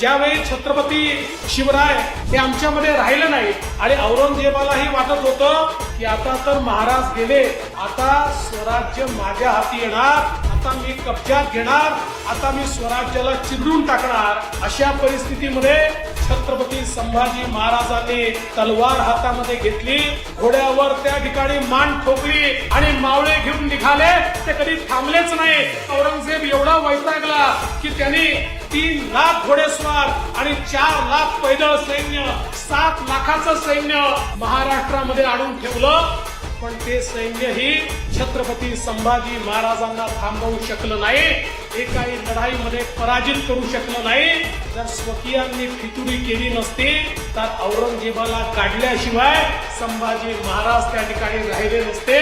ज्यावेळी छत्रपती शिवराय हे आमच्यामध्ये राहिलं नाही आणि औरंगजेबालाही वाटत होतं की आता तर महाराज गेले आता स्वराज्य माझ्या हाती येणार आता मी कब्जात घेणार आता मी स्वराज्याला चिरडून टाकणार अशा परिस्थितीमध्ये छत्रपती संभाजी महाराजांनी तलवार हातामध्ये घेतली घोड्यावर त्या ठिकाणी मान ठोकली आणि मावळे घेऊन निघाले ते कधी थांबलेच नाही औरंगजेब एवढा वैतागला की त्यांनी तीन लाख घोडेस्वार आणि चार लाख पैदळ सैन्य सात लाखाचं सैन्य महाराष्ट्रामध्ये आणून ठेवलं. पण ते सैन्यही छत्रपती संभाजी महाराजांना थांबवू शकलं नाही. एकाही लढाईमध्ये पराजित करू शकलं नाही. जर स्वकीयांनी फितुरी केली नसती तर औरंगजेबाला काढल्याशिवाय संभाजी महाराज त्या ठिकाणी राहिले नसते.